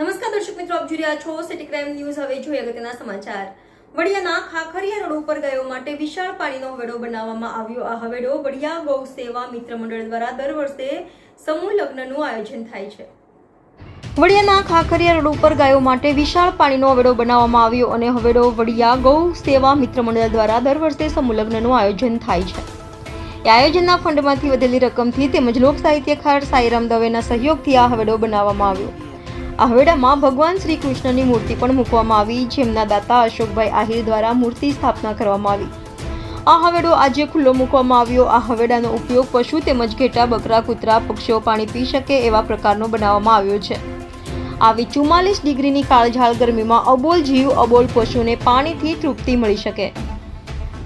રહ્યા છો city crime news હવે જોઈએ અગત્યના સમાચાર. વડિયાના ખાખરિયા રોડ ઉપર ગયો માટે વિશાળ પાણીનો હવેડો બનાવવામાં આવ્યો. આ હવેડો વડિયા ગૌ સેવા મિત્ર મંડળ દ્વારા દર વર્ષે સમૂહ લગ્નનું આયોજન થાય છે. વડિયાના ખાખરિયા રોડ ઉપર ગાયો માટે વિશાળ પાણીનો હવેડો બનાવવામાં આવ્યો અને હવેડો વડિયા ગૌ સેવા મિત્ર મંડળ દ્વારા દર વર્ષે સમૂહ લગ્નનું આયોજન થાય છે. એ આયોજનના ફંડમાંથી વધેલી રકમથી તેમજ લોક સાહિત્યકાર સાઈરામ દવેના સહયોગથી આ હવેડો બનાવવામાં આવ્યો. આ હવેડામાં ભગવાન શ્રી કૃષ્ણની મૂર્તિ પણ મૂકવામાં આવી, જેમના દાતા અશોકભાઈ આહિર દ્વારા મૂર્તિ સ્થાપના કરવામાં આવી. આ હવેડો આજે ખુલ્લો મૂકવામાં આવ્યો. આ હવેડાનો ઉપયોગ પશુ તેમજ ઘેટા, બકરા, કૂતરા, પક્ષીઓ પાણી પી શકે એવા પ્રકારનો બનાવવામાં આવ્યો છે. આવી ચુમ્માલીસ ડિગ્રીની કાળઝાળ ગરમીમાં અબોલ જીવ, અબોલ પશુને પાણીથી તૃપ્તિ મળી શકે.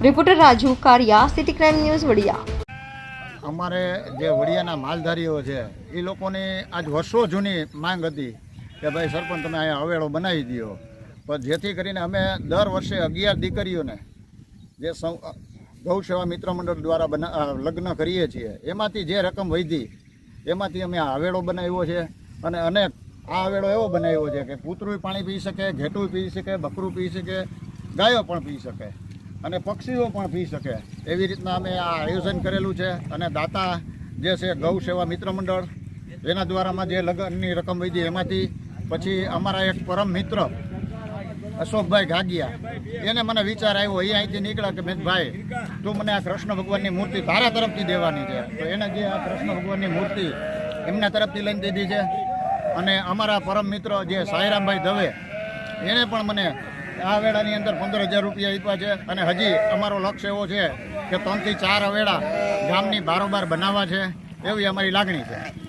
Reporter Raju Kariya, city crime news Vadia. અમારે જે વડિયાના માલધારીઓ છે, એ લોકોની આજ વર્ષો જૂની માંગ હતી કે ભાઈ સરપંચ, તમે અહીંયા અવેડો બનાવી દો પણ જેથી કરીને અમે દર વર્ષે અગિયાર દીકરીઓને જે સૌ ગૌ સેવા મિત્ર મંડળ દ્વારા બના લગ્ન કરીએ છીએ, એમાંથી જે રકમ વધી, એમાંથી અમે આ હવેળો બનાવ્યો છે. અને અનેક, આ હવેળો એવો બનાવ્યો છે કે કૂતરું પાણી પી શકે ઘેટું પી શકે, બકરું પી શકે, ગાયો પણ પી શકે, અને પક્ષીઓ પણ પી શકે. એવી રીતના અમે આ આયોજન કરેલું છે અને દાતા જે છે ગૌ સેવા મિત્ર મંડળ, એના દ્વારામાં જે લગ્નની રકમ વધી, એમાંથી પછી અમારા એક પરમ મિત્ર, અશોકભાઈ ગાગિયા, એને મને વિચાર આવ્યો એ અહીંથી નીકળ્યા કે મેં ભાઈ તું મને આ કૃષ્ણ ભગવાનની મૂર્તિ તારા તરફથી દેવાની છે. તો એને જે આ કૃષ્ણ ભગવાનની મૂર્તિ એમના તરફથી લઈને દીધી છે. અને અમારા પરમ મિત્ર જે સાંઈરામભાઈ દવે એણે પણ મને આ વેળાની અંદર પંદર હજાર રૂપિયા આપ્યા છે. અને હજી અમારો લક્ષ્ય એવો છે કે ત્રણથી ચાર વેળા ગામની બારોબાર બનાવવા છે, એવી અમારી લાગણી છે.